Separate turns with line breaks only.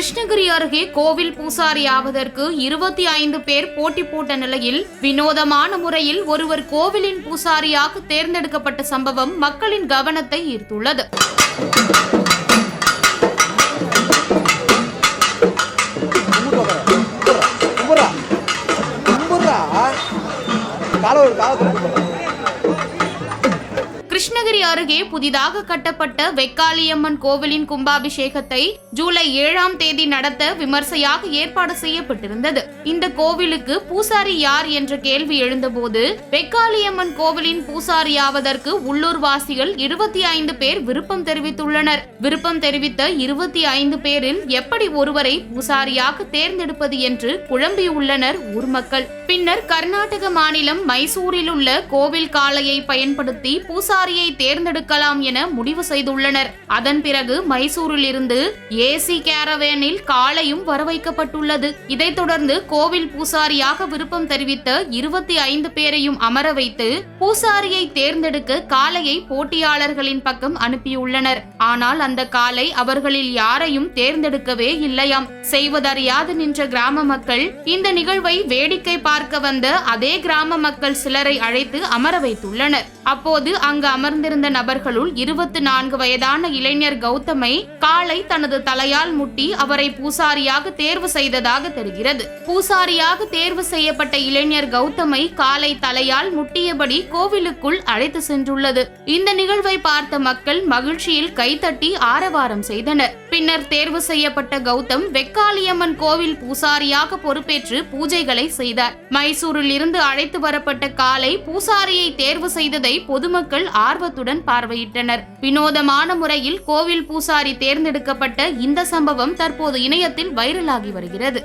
கிருஷ்ணகிரி அருகே கோவில் பூசாரி ஆவதற்கு இருபத்தி ஐந்து பேர் போட்டி போட்ட நிலையில் வினோதமான முறையில் ஒருவர் கோவிலின் பூசாரியாக தேர்ந்தெடுக்கப்பட்ட சம்பவம் மக்களின் கவனத்தை ஈர்த்துள்ளது.
கால ஒரு காலத்துல
கிருஷ்ணகிரி அருகே புதிதாக கட்டப்பட்ட வெக்காளியம்மன் கோவிலின் கும்பாபிஷேகத்தை ஜூலை ஏழாம் தேதி நடத்த விமர்சையாக ஏற்பாடு செய்யப்பட்டிருந்தது. இந்த கோவிலுக்கு பூசாரி யார் என்ற கேள்வி எழுந்தபோது வெக்காளியம்மன் கோவிலின் பூசாரியாவதற்கு உள்ளூர்வாசிகள் இருபத்தி ஐந்து பேர் விருப்பம் தெரிவித்துள்ளனர். விருப்பம் தெரிவித்த இருபத்தி ஐந்து பேரில் எப்படி ஒருவரை பூசாரியாக தேர்ந்தெடுப்பது என்று குழம்பியுள்ளனர் ஊர் மக்கள். பின்னர் கர்நாடக மாநிலம் மைசூரில் உள்ள கோவில் காலையை பயன்படுத்தி பூசாரி பூசாரியை தேர்ந்தெடுக்கலாம் என முடிவு செய்துள்ளனர். அதன் பிறகு மைசூரில் இருந்து ஏசி கேரவேனில் காளையும் வரவைக்கப்பட்டுள்ளது. இதைத் தொடர்ந்து கோவில் பூசாரியாக விருப்பம் தெரிவித்த இருபத்தி ஐந்து பேரையும் அமர வைத்து பூசாரியை தேர்ந்தெடுக்க காளையை போட்டியாளர்களின் பக்கம் அனுப்பியுள்ளனர். ஆனால் அந்த காலை அவர்களில் யாரையும் தேர்ந்தெடுக்கவே இல்லையாம். செய்வதறியாது நின்ற கிராம மக்கள் இந்த நிகழ்வை வேடிக்கை பார்க்க வந்த அதே கிராம மக்கள் சிலரை அழைத்து அமர வைத்துள்ளனர். அப்போது அங்கு அமர்ந்திருந்த நபர்களுள் இருபத்தி நான்கு வயதான இளைஞர் கௌதமை காலை தனது தலையால் முட்டி அவரை பூசாரியாக தேர்வு செய்ததாக தெரிகிறது. பூசாரியாக தேர்வு செய்யப்பட்ட இளைஞர் கௌதமை காலை தலையால் முட்டியபடி கோவிலுக்குள் அழைத்து சென்றுள்ளது. இந்த நிகழ்வை பார்த்த மக்கள் மகிழ்ச்சியில் கைத்தட்டி ஆரவாரம் செய்தனர். பின்னர் தேர்வு செய்யப்பட்ட கௌதம் வெக்காளியம்மன் கோவில் பூசாரியாக பொறுப்பேற்று பூஜைகளை செய்தார். மைசூரில் இருந்து அழைத்து வரப்பட்ட காலை பூசாரியை தேர்வு செய்ததை பொதுமக்கள் ஆர்வத்துடன் பார்வையிட்டனர். வினோதமான முறையில் கோவில் பூசாரி தேர்ந்தெடுக்கப்பட்ட இந்த சம்பவம் தற்போது இணையத்தில் வைரலாகி வருகிறது.